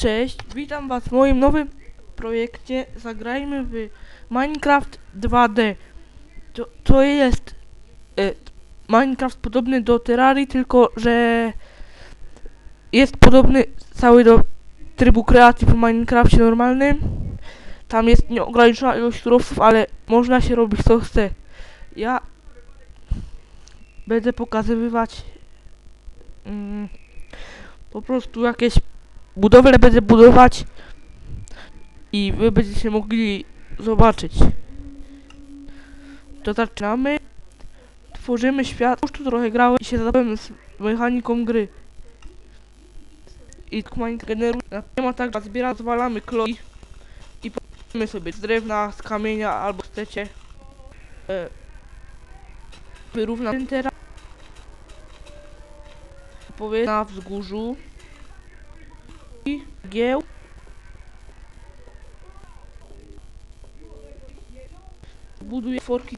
Cześć, witam was w moim nowym projekcie Zagrajmy w Minecraft 2D. To, to jest e, Minecraft podobny do Terrarii, tylko że jest podobny cały do trybu kreacji w Minecrafcie normalnym. Tam jest nieograniczona ilość surowców, ale można się robić co chce. Ja będę pokazywać mm, po prostu jakieś budowle będę budować i wy będziecie mogli zobaczyć. To zaczynamy. Tworzymy świat. Już tu trochę grałem i się zabrałem z mechaniką gry. I Minecraft generuje. Nie ma tak, zbiera, zwalamy kloi i powiedzmy sobie z drewna, z kamienia albo chcecie. E, wyrówna teraz. Powie na wzgórzu gieł. Buduję forki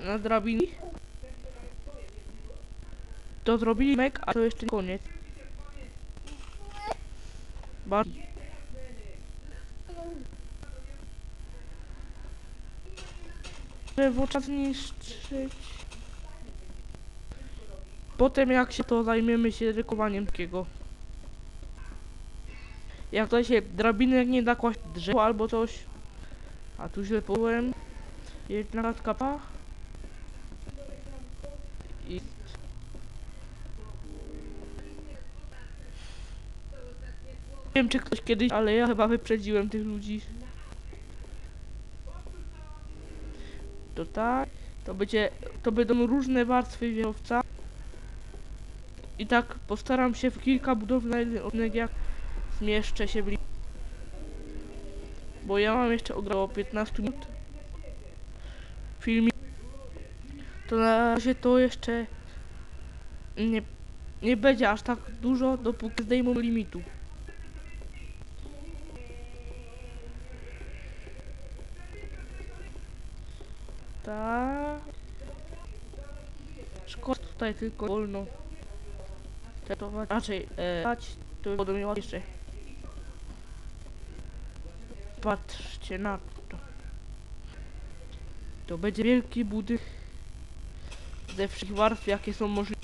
na drabini. To zrobili mek, a to jeszcze nie koniec. Bardzo. Drzewo trzeba zniszczyć. Potem jak się to zajmiemy się rykowaniem takiego. Jak to się drabiny jak nie da kłaść drzewo albo coś. A tu źle połem. Jedna kratka pa. I... Nie wiem czy ktoś kiedyś, ale ja chyba wyprzedziłem tych ludzi. To tak. To będzie, to będą różne warstwy wieżowca. I tak postaram się w kilka odcinek jak zmieszczę się li... Bo ja mam jeszcze około 15 minut filmik. To na razie to jeszcze nie, nie będzie aż tak dużo, dopóki zdejmą limitu. Tak. Szkoda tutaj tylko wolno. Tetować, raczej, e, to miała jeszcze. Patrzcie na to. To będzie wielki budynek ze wszystkich warstw, jakie są możliwe.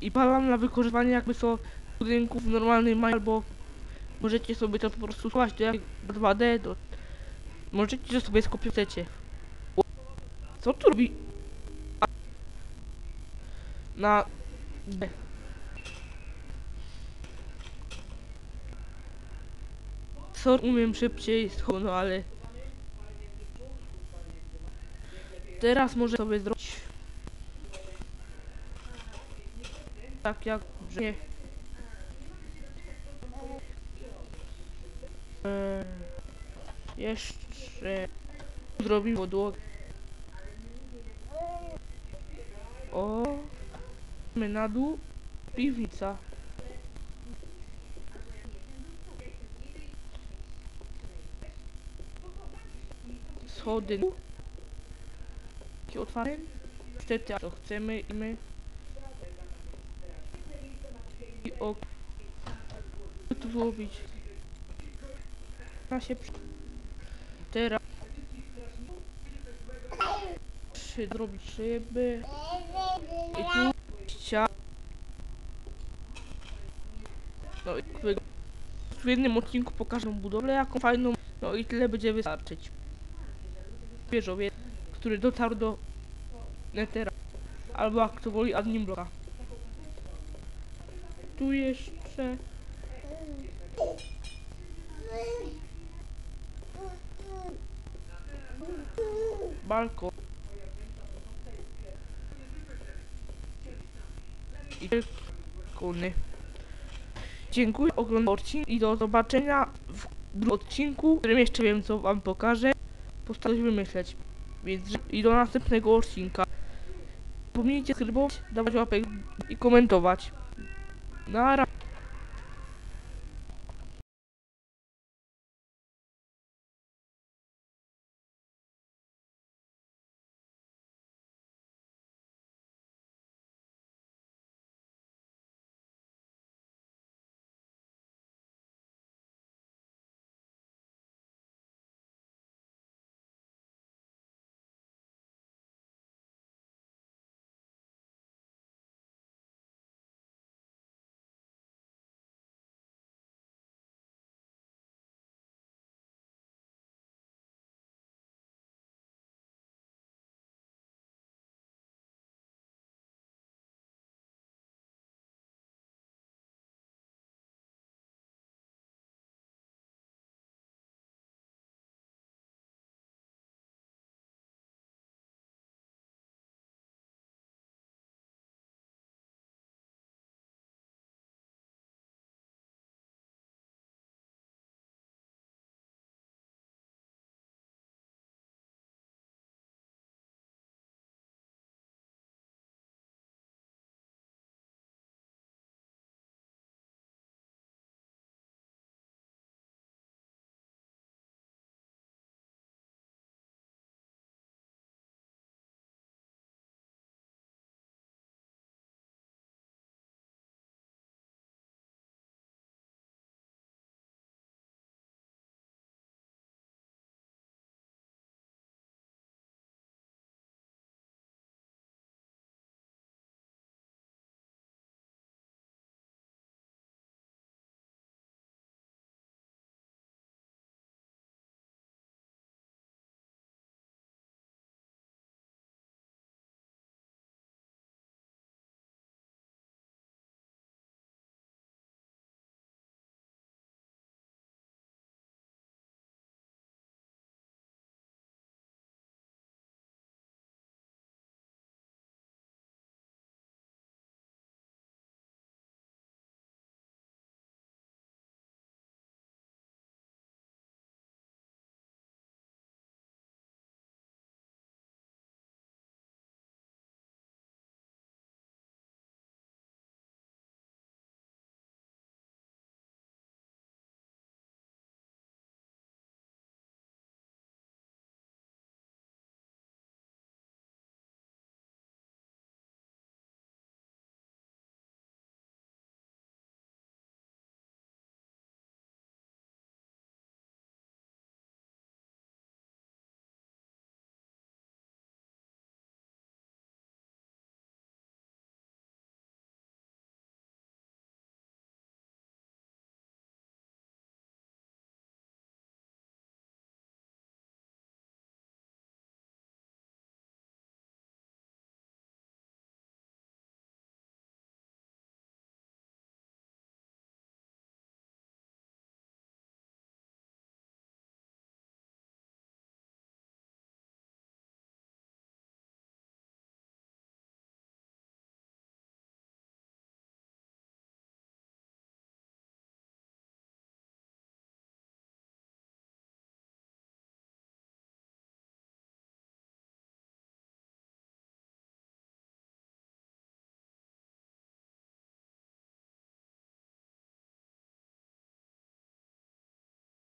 I palam na wykorzystywanie jakby co budynków w normalnej maj albo możecie sobie to po prostu kłaść do jak 2D, do Możecie sobie skopiujecie. Co tu robi? Na... Sorry, umiem szybciej, no ale... Teraz może sobie zrobić... Tak jak... Nie. Eee, jeszcze... Zrobimy podłogę. O, my na dół, piwnica. Schody. Takie otwarte. Niestety, to chcemy i my. I o... Co tu zrobić? Ma się. Teraz... Trzy zrobić szyby. I tu ścian. No i w jednym odcinku pokażę budowlę jaką fajną. No i tyle będzie wystarczyć. Wieżowiec, który dotarł do Netera. Albo jak to woli admin bloka. Tu jeszcze. Balkon. I balkony. Dziękuję za oglądanie i do zobaczenia w drugim odcinku, w którym jeszcze wiem co wam pokażę. Postaram się wymyśleć. Więc i do następnego odcinka. Nie Zapomnijcie subskrybować, dawać łapek i komentować. Na razie.